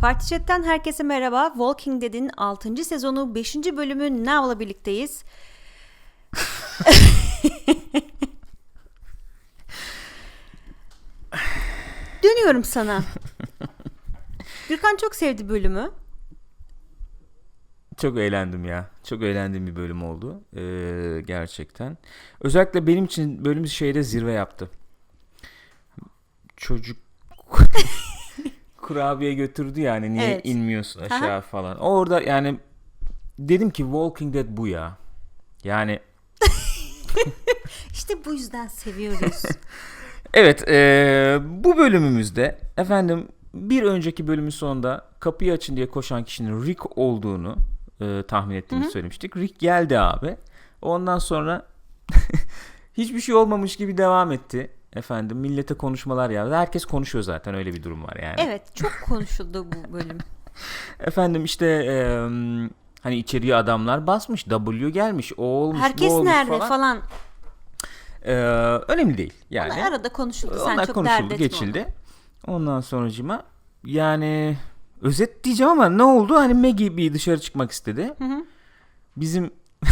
Parti Chat'ten herkese merhaba. Walking Dead'in 6. sezonu 5. bölümü Now'la birlikteyiz. Dönüyorum sana. Gürkan çok sevdi bölümü. Çok eğlendim ya. Çok eğlendiğim bir bölüm oldu. Ee, gerçekten. Özellikle benim için bölüm şeyde zirve yaptı. Çocuk kurabiye götürdü yani niye Evet. inmiyorsun aşağı falan. Orada yani dedim ki Walking Dead bu ya. Yani İşte bu yüzden seviyoruz. evet ee, bu bölümümüzde efendim bir önceki bölümün sonunda kapıyı açın diye koşan kişinin Rick olduğunu e, tahmin ettiğimizi söylemiştik. Rick geldi abi. Ondan sonra hiçbir şey olmamış gibi devam etti. Efendim millete konuşmalar yaptı. Herkes konuşuyor zaten öyle bir durum var yani. evet çok konuşuldu bu bölüm. Efendim işte e, hani içeriye adamlar basmış. W gelmiş. O olmuş Herkes bu olmuş nerede falan. falan. E, önemli değil yani. Onlar arada konuşuldu. Sen Onlar çok konuşuldu dert etme geçildi. Ondan sonracıma yani özet diyeceğim ama ne oldu? Hani Maggie bir dışarı çıkmak istedi. Bizim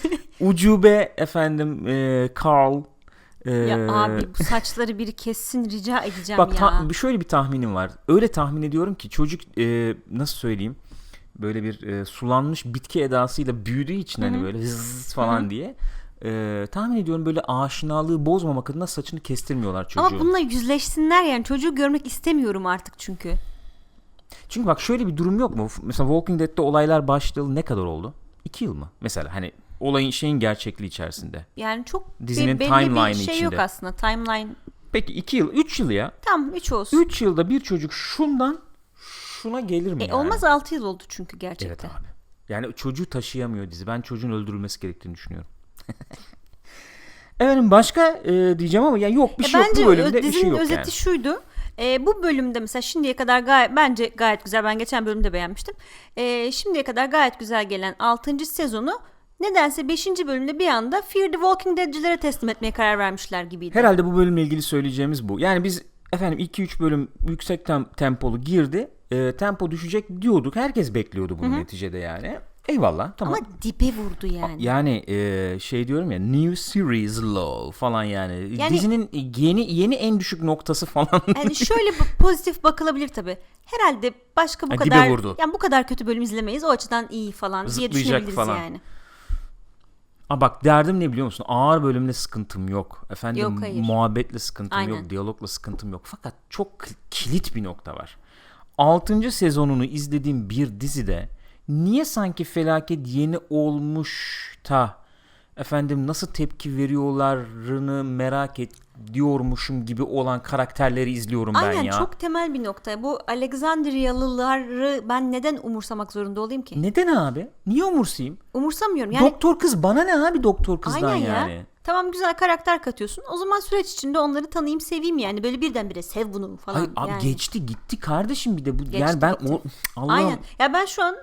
ucube efendim e, Carl e. Ya abi bu saçları biri kessin rica edeceğim bak ya. ta- şöyle bir tahminim var. Öyle tahmin ediyorum ki çocuk e, nasıl söyleyeyim? Böyle bir e, sulanmış bitki edasıyla büyüdüğü için hani böyle zzz falan diye e, tahmin ediyorum böyle aşinalığı bozmamak adına saçını kestirmiyorlar çocuğu. Ama bununla yüzleşsinler yani çocuğu görmek istemiyorum artık çünkü. Çünkü bak şöyle bir durum yok mu? Mesela Walking Dead'de olaylar başlayalı ne kadar oldu? İki yıl mı? Mesela hani olayın şeyin gerçekliği içerisinde. Yani çok Dizinin be- belli timeline'ı bir şey yok içinde. aslında. Timeline Peki iki yıl, üç yıl ya. tam 3 olsun. Üç yılda bir çocuk şundan şuna gelir mi E, yani? olmaz 6 yıl oldu çünkü Evet gerçekten. abi. Yani çocuğu taşıyamıyor dizi. Ben çocuğun öldürülmesi gerektiğini düşünüyorum. Efendim başka e, diyeceğim ama ya yok bir E, şey yok bence bu bölümde bir dizinin şey yok özeti yani. şuydu. E, bu bölümde mesela şimdiye kadar gayet bence gayet güzel. Ben geçen bölümde beğenmiştim. E, şimdiye kadar gayet güzel gelen 6. sezonu nedense 5. bölümde bir anda Fear the Walking Dead'cilere teslim etmeye karar vermişler gibiydi. Herhalde bu bölümle ilgili söyleyeceğimiz bu. Yani biz efendim 2-3 bölüm yüksek tem- tempolu girdi. E, tempo düşecek diyorduk. Herkes bekliyordu bunu neticede yani. Eyvallah tamam. Ama dibe vurdu yani. Yani e, şey diyorum ya new series low falan yani. Yani- Dizinin yeni yeni en düşük noktası falan. Yani şöyle pozitif bakılabilir tabi. Herhalde başka bu Ha, kadar yani bu kadar kötü bölüm izlemeyiz. O açıdan iyi falan diye düşünebiliriz falan. yani. Aa bak derdim ne biliyor musun? Ağır bölümle sıkıntım yok. Efendim Yok, hayır. muhabbetle sıkıntım Aynen. yok. Diyalogla sıkıntım yok. Fakat çok k- kilit bir nokta var. 6. sezonunu izlediğim bir dizide niye sanki felaket yeni olmuş da efendim nasıl tepki veriyorlarını merak ediyormuşum gibi olan karakterleri izliyorum ben Aynen ya. çok temel bir nokta. Bu Alexandriyalıları ben neden umursamak zorunda olayım ki? Neden abi? Niye umursayım? Umursamıyorum. Yani doktor kız bana ne abi doktor kızdan aynen yani? ya. Tamam güzel karakter katıyorsun. O zaman süreç içinde onları tanıyayım, seveyim yani. Böyle birdenbire sev bunu falan. Hayır abi yani. geçti gitti kardeşim bir de bu Geçti, yani ben gitti. o Allah'ım Aynen. Ya ben şu an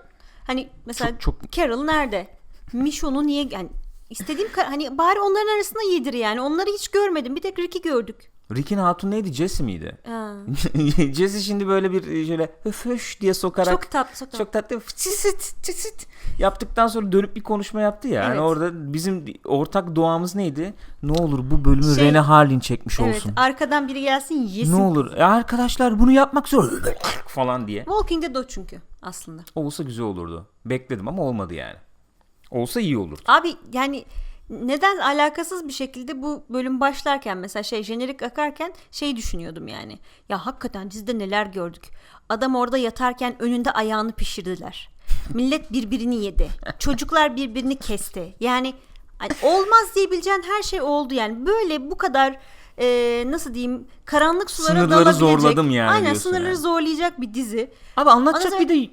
hani mesela Çok- çok- Carol nerede? Michonne'u niye yani istediğim kar- hani bari onların arasında yedir yani. Onları hiç görmedim. Bir tek Rick'i gördük. Rick'in hatun neydi Jesse miydi? Ha. Jesse şimdi böyle bir şöyle höf höş diye sokarak Çok tatlı, çok tatlı. çok tatlı çısit çısit yaptıktan sonra dönüp bir konuşma yaptı ya. Yani Evet. orada bizim ortak duamız neydi? Ne olur bu bölümü Şey- Rene Harlin çekmiş Evet, olsun. arkadan biri gelsin yesin. Ne olur e arkadaşlar bunu yapmak zor falan diye. Walking Dead o çünkü aslında. Olsa güzel olurdu. Bekledim ama olmadı yani. Olsa iyi olurdu. Abi yani neden alakasız bir şekilde bu bölüm başlarken mesela şey jenerik akarken şey düşünüyordum yani. Ya hakikaten dizide neler gördük. Adam orada yatarken önünde ayağını pişirdiler. Millet birbirini yedi. Çocuklar birbirini kesti. Yani olmaz diyebileceğin her şey oldu yani. Böyle bu kadar e, nasıl diyeyim karanlık sulara Sınırları dalabilecek. zorladım yani Aynen sınırları yani. zorlayacak bir dizi. Abi anlatacak Ondan bir de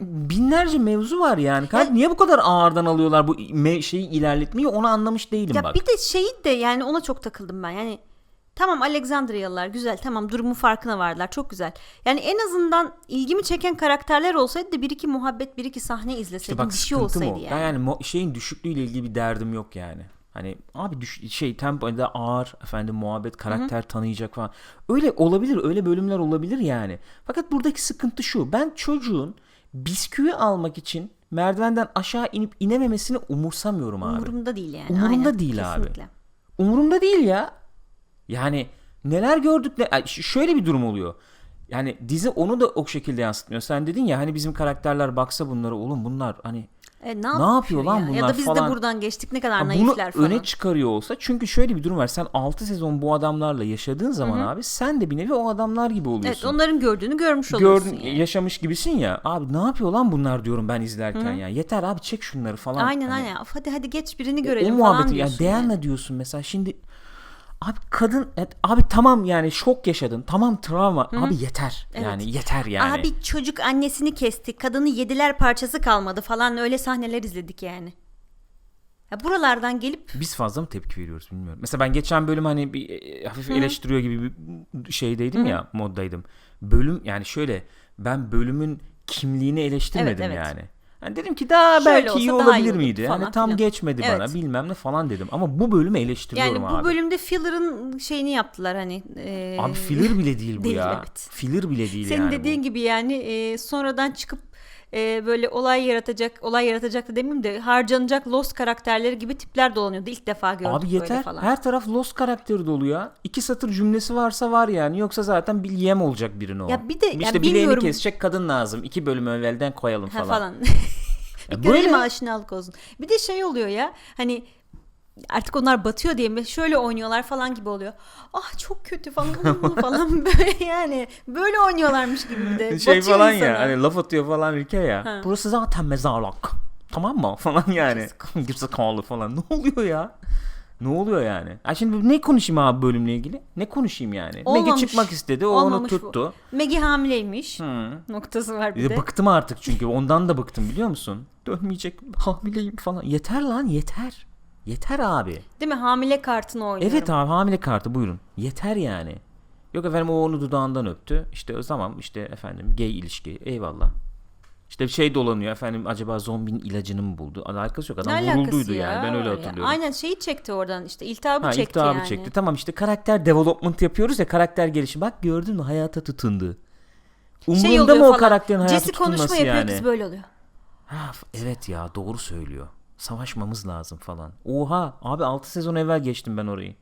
binlerce mevzu var yani. Kardeşim niye bu kadar ağırdan alıyorlar bu şeyi ilerletmeyi onu anlamış değilim Ya bak. bir de şeyi de yani ona çok takıldım ben. Yani tamam Alexandriyalılar güzel tamam durumun farkına vardılar çok güzel. Yani en azından ilgimi çeken karakterler olsaydı da bir iki muhabbet bir iki sahne izleseydim İşte bak bir şey olsaydı o. yani. Yani şeyin düşüklüğüyle ilgili bir derdim yok yani. Hani abi düş, şey tempo da ağır efendim muhabbet karakter tanıyacak falan. Öyle olabilir öyle bölümler olabilir yani. Fakat buradaki sıkıntı şu. Ben çocuğun bisküvi almak için merdivenden aşağı inip inememesini umursamıyorum abi. Umurumda değil yani. Umurumda Aynen, değil abi. kesinlikle. Umurumda değil ya. Yani neler gördük ne şöyle bir durum oluyor. Yani dizi onu da o şekilde yansıtmıyor. Sen dedin ya hani bizim karakterler baksa bunlara oğlum bunlar hani E, Ne yapıyor lan ya? bunlar Ya da biz falan. de buradan geçtik ne kadar Ha, bunu naifler falan. öne çıkarıyor olsa çünkü şöyle bir durum var. Sen 6 sezon bu adamlarla yaşadığın zaman abi sen de bir nevi o adamlar gibi evet oluyorsun. onların gördüğünü görmüş oluyorsun Gördün, yani. yaşamış gibisin ya. Abi ne yapıyor lan bunlar diyorum ben izlerken ya. Yeter abi çek şunları falan. Aynen Hani aynen. Hadi hadi geç birini o görelim falan muhabbeti ya diyorsun. değerme yani. diyorsun mesela şimdi abi kadın evet, abi tamam yani şok yaşadın. Tamam travma. Abi yeter. Yani yeter yani. Abi çocuk annesini kesti. Kadını yediler parçası kalmadı falan öyle sahneler izledik yani. Ya buralardan gelip Biz fazla mı tepki veriyoruz bilmiyorum. Mesela ben geçen bölüm hani bir e, hafif eleştiriyor gibi bir şeydeydim ya moddaydım. Bölüm yani şöyle ben bölümün kimliğini eleştirmedim Evet, evet. yani. Hani dedim ki daha Şöyle belki olsa iyi daha iyi olabilir olurdu miydi? falan Hani tam filan. geçmedi bana Evet. bilmem ne falan dedim. Ama bu bölümü eleştiriyorum yani bu abi. bölümde filler'ın şeyini yaptılar hani. e, Abi filler bile değil bu Değil, ya. evet. Filler bile değil Senin yani dediğin bu. gibi yani e, sonradan çıkıp e, böyle olay yaratacak, olay yaratacak da demeyeyim de harcanacak Lost karakterleri gibi tipler dolanıyordu. İlk defa gördük Abi böyle yeter. falan. Her taraf Lost karakteri dolu ya. İki satır cümlesi varsa var yani. Yoksa zaten bir yem olacak birine o. Ya bir de- ya işte bileğini bilmiyorum. kesecek kadın lazım. İki bölüm evvelden koyalım Ha, falan. falan. Böyle- aşinalık olsun. Bir de şey oluyor ya hani artık onlar batıyor diye mi şöyle oynuyorlar falan gibi oluyor. Ah çok kötü falan falan böyle yani böyle oynuyorlarmış gibi bir de. şey Batıyor falan insana. ya hani laf atıyor falan Rike ya. Ha. Burası zaten mezarlık. Tamam mı? Falan yani. Gerizekalı falan. Ne oluyor ya? Ne oluyor yani? Ha şimdi ne konuşayım abi bölümle ilgili? Ne konuşayım yani? Megi Olmamış. çıkmak istedi. O onu Olmamış bu. tuttu. Maggie hamileymiş. Hı. Noktası var bir de. de bıktım artık çünkü ondan da bıktım biliyor musun? Dönmeyecek hamileyim falan. Yeter lan yeter. Yeter abi. Değil mi? Hamile kartını oynuyorum. Evet abi hamile kartı buyurun. Yeter yani. Yok efendim o onu dudağından öptü. İşte o zaman işte efendim gay ilişki. Eyvallah. İşte bir şey dolanıyor efendim acaba zombinin ilacını mı buldu? Alakası yok adam Ne vurulduydu ya? yani ben öyle hatırlıyorum. Aynen şeyi çekti oradan işte iltihabı Ha çekti iltihabı yani. çekti. Tamam işte karakter development yapıyoruz ya karakter gelişimi. Bak gördün mü hayata tutundu. Umurunda Şey mı o falan. karakterin hayata Jesse konuşma tutunması yapıyor yani? kız böyle oluyor. Ha, evet ya doğru söylüyor. Savaşmamız lazım falan. Oha abi 6 sezon evvel geçtim ben orayı.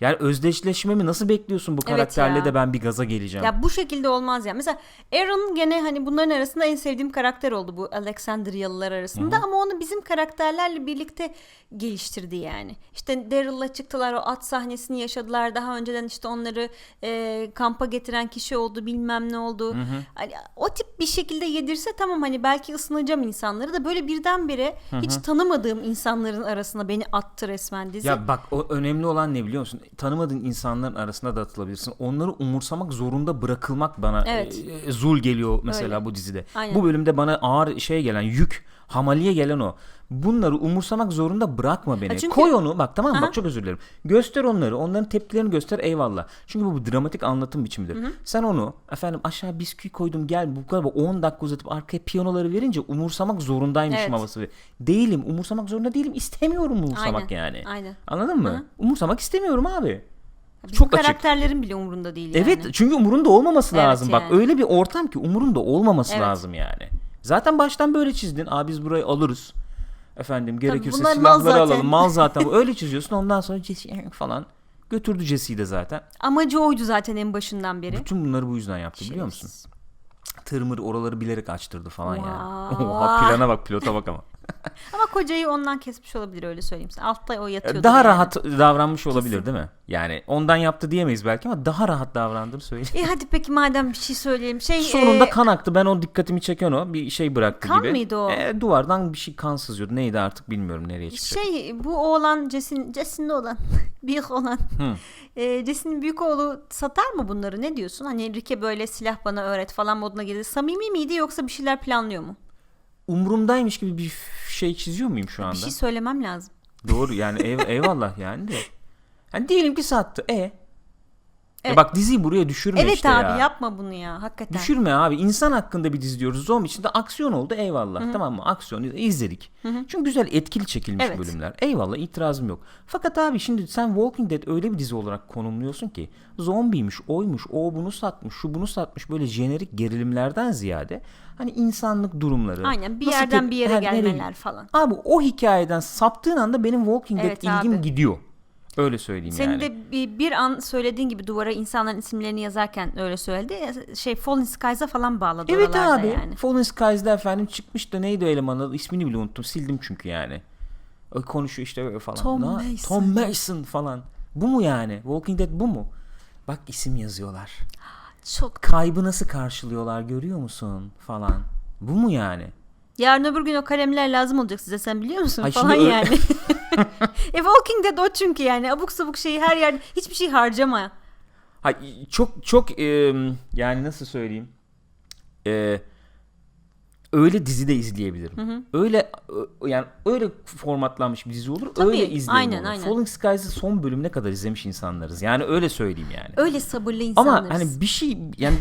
Yani özdeşleşmemi nasıl bekliyorsun bu karakterle ya. de ben bir gaza geleceğim. Ya bu şekilde olmaz ya. Mesela Aaron gene hani bunların arasında en sevdiğim karakter oldu bu Alexandriyalılar arasında ama onu bizim karakterlerle birlikte geliştirdi yani. İşte Daryl'la çıktılar o at sahnesini yaşadılar. Daha önceden işte onları e, kampa getiren kişi oldu bilmem ne oldu. Hani o tip bir şekilde yedirse tamam hani belki ısınacağım insanları da böyle birdenbire hiç tanımadığım insanların arasına beni attı resmen dizi. Ya bak o önemli olan ne biliyor musun? Tanımadığın insanların arasına da atılabilirsin. Onları umursamak zorunda bırakılmak bana Evet. e, zul geliyor mesela Öyle. bu dizide. Aynen. Bu bölümde bana ağır şey gelen yük, hamaliye gelen o. Bunları umursamak zorunda bırakma beni. Çünkü- Koy onu bak tamam mı? Bak çok özür dilerim. Göster onları. Onların tepkilerini göster eyvallah. Çünkü bu bir dramatik anlatım biçimidir. Sen onu efendim aşağı bisküvi koydum gel bu kadar 10 dakika uzatıp arkaya piyanoları verince umursamak zorundaymışım Evet. havası. Değilim. Umursamak zorunda değilim. İstemiyorum umursamak Aynen, yani. aynen. Anladın mı? Hı. Umursamak istemiyorum abi. Bizim çok açık. karakterlerin bile umurunda değil yani. Evet çünkü umurunda olmaması Evet lazım. Bak yani. öyle bir ortam ki umurunda olmaması Evet. lazım yani. Zaten baştan böyle çizdin. Abi biz burayı alırız. Efendim gerekirse bunlar mal silahları zaten. alalım. Mal zaten. öyle çiziyorsun. Ondan sonra Jesse falan götürdü Jesse'yi de zaten. Amacı oydu zaten en başından beri. Bütün bunları bu yüzden yaptı biliyor musun? Tırmır oraları bilerek açtırdı falan yani. Vay. Oha plana bak pilota bak ama. Ama kocayı ondan kesmiş olabilir öyle söyleyeyim sana. Altta o yatıyordu. Daha yani. rahat davranmış olabilir değil mi? Yani ondan yaptı diyemeyiz belki ama daha rahat davrandığını söyleyeyim. E hadi peki madem bir şey söyleyelim. Şey, Sonunda e, kan aktı. Ben o dikkatimi çeken o. Bir şey bıraktı Kan gibi. mıydı o? E, duvardan bir şey kan sızıyordu. Neydi artık bilmiyorum nereye çıktı. şey bu oğlan Jesse'nin Jesse'nin olan büyük olan Hı. e, Jesse'nin büyük oğlu satar mı bunları ne diyorsun? Hani Rike böyle silah bana öğret falan moduna girdi. Samimi miydi yoksa bir şeyler planlıyor mu? Umurumdaymış gibi bir şey çiziyor muyum şu anda? Bir şey söylemem lazım. Doğru yani ev, eyvallah yani de. Yani diyelim ki sattı. E Ya bak diziyi buraya düşürme Evet işte abi ya. yapma bunu ya hakikaten. Düşürme abi. İnsan hakkında bir dizi diyoruz. Zombi içinde aksiyon oldu eyvallah. Tamam mı? Aksiyon izledik. Çünkü güzel etkili çekilmiş Evet. bölümler. Eyvallah itirazım yok. Fakat abi şimdi sen Walking Dead öyle bir dizi olarak konumluyorsun ki zombiymiş, oymuş, o bunu satmış, şu bunu satmış böyle jenerik gerilimlerden ziyade hani insanlık durumları. Aynen bir yerden bir yere gelmeler falan. Abi o hikayeden saptığın anda benim Walking Evet Dead ilgim abi. gidiyor. Öyle söyleyeyim Senin yani. de bir, bir an söylediğin gibi duvara insanların isimlerini yazarken öyle söyledi. Şey Fallen Skies'a falan bağladı Evet abi. yani. Fallen Skies'da efendim çıkmış da neydi o elemanın adı? İsmini bile unuttum. Sildim çünkü yani. O konuşuyor işte böyle falan. Tom Ne- Mason. Tom Mason falan. Bu mu yani? Walking Dead bu mu? Bak isim yazıyorlar. Çok. Kaybı nasıl karşılıyorlar görüyor musun falan. Bu mu yani? Yarın öbür gün o kalemler lazım olacak size sen biliyor musun Ay falan şimdi ö- yani. e Walking Dead o çünkü yani abuk sabuk şeyi her yerde hiçbir şey harcama. Ha, çok çok e, yani nasıl söyleyeyim? E, öyle dizi de izleyebilirim. Öyle ö- yani öyle formatlanmış bir dizi olur. Tabii, öyle izleyebilirim. aynen, aynen. Falling Skies'ı son bölümüne kadar izlemiş insanlarız. Yani öyle söyleyeyim yani. Öyle sabırlı Ama insanlarız. hani bir şey yani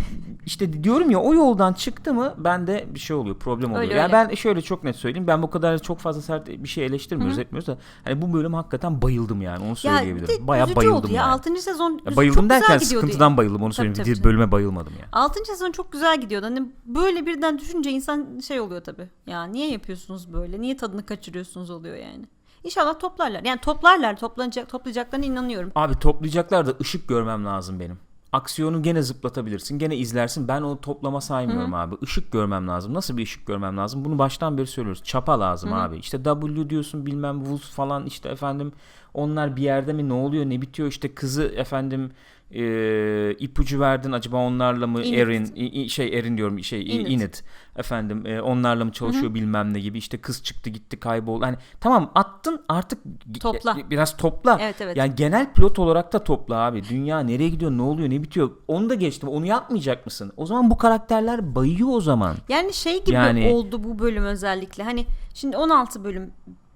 işte diyorum ya o yoldan çıktı mı bende bir şey oluyor problem oluyor. Öyle, yani öyle. ben şöyle çok net söyleyeyim ben bu kadar çok fazla sert bir şey eleştirmiyoruz etmiyoruz da hani bu bölüm hakikaten bayıldım yani onu ya söyleyebilirim. de Bayağı bayıldım oldu ya. yani. 6. sezon Ya bayıldım çok derken güzel gidiyordu. sıkıntıdan bayıldım onu Tabii, söyleyeyim. tabii, tabii. Bölüme bayılmadım yani. 6. sezon çok güzel gidiyordu. Hani böyle birden düşünce insan şey oluyor tabii. Ya niye yapıyorsunuz böyle? Niye tadını kaçırıyorsunuz oluyor yani. İnşallah toplarlar. Yani toplarlar. Toplanacak, toplayacaklarına inanıyorum. Abi toplayacaklar da ışık görmem lazım benim. Aksiyonu gene zıplatabilirsin. Gene izlersin. Ben onu toplama saymıyorum abi. Işık görmem lazım. Nasıl bir ışık görmem lazım? Bunu baştan beri söylüyoruz. Çapa lazım abi. İşte W diyorsun bilmem Wolf falan işte efendim onlar bir yerde mi ne oluyor ne bitiyor işte kızı efendim e, ipucu verdin acaba onlarla mı Enid. Erin i- şey Erin diyorum şey Enid. Enid efendim e, onlarla mı çalışıyor bilmem ne gibi işte kız çıktı gitti kayboldu. Hani tamam attın artık Topla. e, biraz topla. Evet, evet. Yani genel pilot olarak da topla abi. Dünya nereye gidiyor, ne oluyor, ne bitiyor? Onu da geçtim. Onu yapmayacak mısın? O zaman bu karakterler bayıyor o zaman. Yani şey gibi Yani- oldu bu bölüm özellikle. Hani şimdi 16 bölüm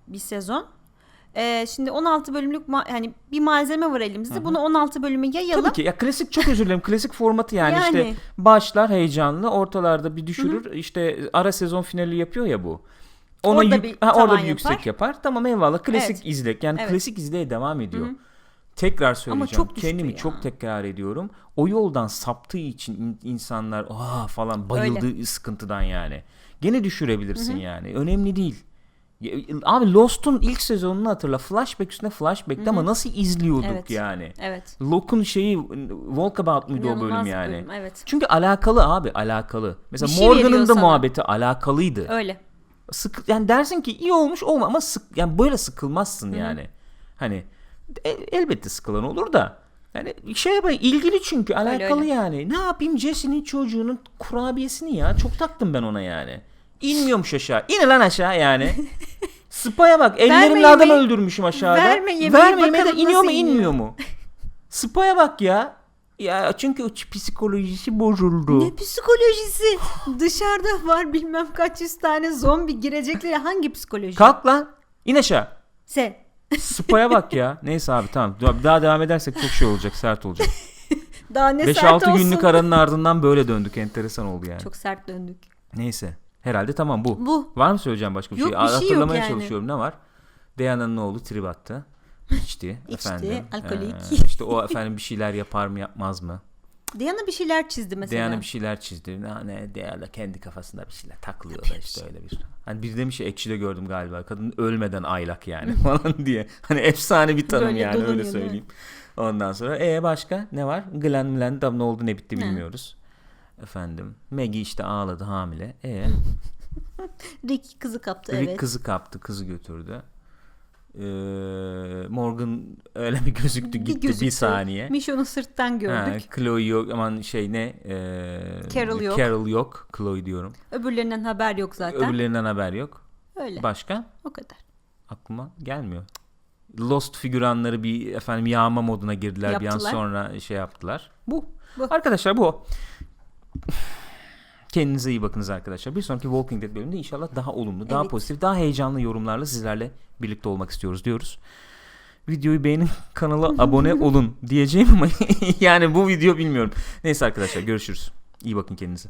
bir sezon. Ee, şimdi 16 bölümlük ma- hani bir malzeme var elimizde. Bunu 16 bölüme yayalım. Tabii ki. Ya klasik çok özür dilerim. klasik formatı yani, Yani. işte başlar heyecanlı, ortalarda bir düşürür. İşte ara sezon finali yapıyor ya bu. Ona Orada yük- bir ha, orada bir yüksek yapar. yapar. Tamam eyvallah. Klasik Evet. izlek. Yani Evet. klasik izleye devam ediyor. Tekrar söyleyeceğim. çok düştü Kendimi ya. çok tekrar ediyorum. O yoldan saptığı için in- insanlar aa falan bayıldığı sıkıntıdan yani. Gene düşürebilirsin yani. Önemli değil. Abi Lost'un ilk sezonunu hatırla. Flashback üstüne flashback'ti ama nasıl izliyorduk Evet. yani. Evet. Locke'un şeyi Walkabout muydu o bölüm İnanılmaz yani? bölüm, evet. Çünkü alakalı abi alakalı. Mesela Bir şey Morgan'ın da sana. muhabbeti alakalıydı. Öyle. Sık yani dersin ki iyi olmuş olma ama sık yani böyle sıkılmazsın yani. Hani e- elbette sıkılan olur da yani şey yapayım ilgili çünkü alakalı öyle. yani. Ne yapayım Jesse'nin çocuğunun kurabiyesini ya. Çok taktım ben ona yani. İnmiyormuş aşağı. İn lan aşağı yani. Spa'ya bak. Ellerimle adam yemeği- öldürmüşüm aşağıda. verme yemeği, Verme de bakalım iniyor mu nasıl iniyor. inmiyor mu? Spa'ya bak ya. Ya çünkü o psikolojisi bozuldu. Ne psikolojisi? Dışarıda var bilmem kaç yüz tane zombi girecekleri hangi psikoloji? Kalk lan. İn aşağı. Sen. Spa'ya bak ya. Neyse abi tamam. Daha devam edersek çok şey olacak. Sert olacak. Daha ne sert 5-6 olsun. günlük aranın ardından böyle döndük. Enteresan oldu yani. Çok sert döndük. Neyse. Herhalde tamam bu. Bu. Var mı söyleyeceğim başka bir Yok, şey? bir şey yok Hatırlamaya yani. çalışıyorum. Ne var? Deyana'nın oğlu trip attı. İçti. İçti, efendim. alkolik. Ee, işte o efendim bir şeyler yapar mı yapmaz mı? Diana bir şeyler çizdi mesela. Deyana bir şeyler çizdi. Ne, ne Deyana kendi kafasında bir şeyler takılıyor da işte öyle bir. Hani bir demiş ekşide gördüm galiba. Kadın ölmeden aylak yani falan diye. Hani efsane bir tanım Böyle yani öyle söyleyeyim. Ondan sonra e başka ne var? Glenn Milen tam ne oldu ne bitti bilmiyoruz. Efendim Maggie işte ağladı hamile. E Rick kızı kaptı Rick evet. kızı kaptı, kızı götürdü. Ee, Morgan öyle bir gözüktü gitti bir gözüktü. saniye. Michonne'u sırttan Ha, gördük. Chloe yok aman şey ne ee, Carol yok. Carol yok Chloe diyorum. Öbürlerinden haber yok zaten. Öbürlerinden haber yok. Öyle. Başka O kadar. aklıma gelmiyor. Lost figüranları bir efendim yağma moduna girdiler bir an Yaptılar. sonra şey yaptılar. Bu. Bu. Arkadaşlar bu. Kendinize iyi bakınız arkadaşlar. Bir sonraki Walking Dead bölümünde inşallah daha olumlu, daha Evet. pozitif, daha heyecanlı yorumlarla sizlerle birlikte olmak istiyoruz diyoruz. videoyu beğenin kanala abone olun diyeceğim ama yani bu video bilmiyorum. Neyse arkadaşlar görüşürüz. İyi bakın kendinize.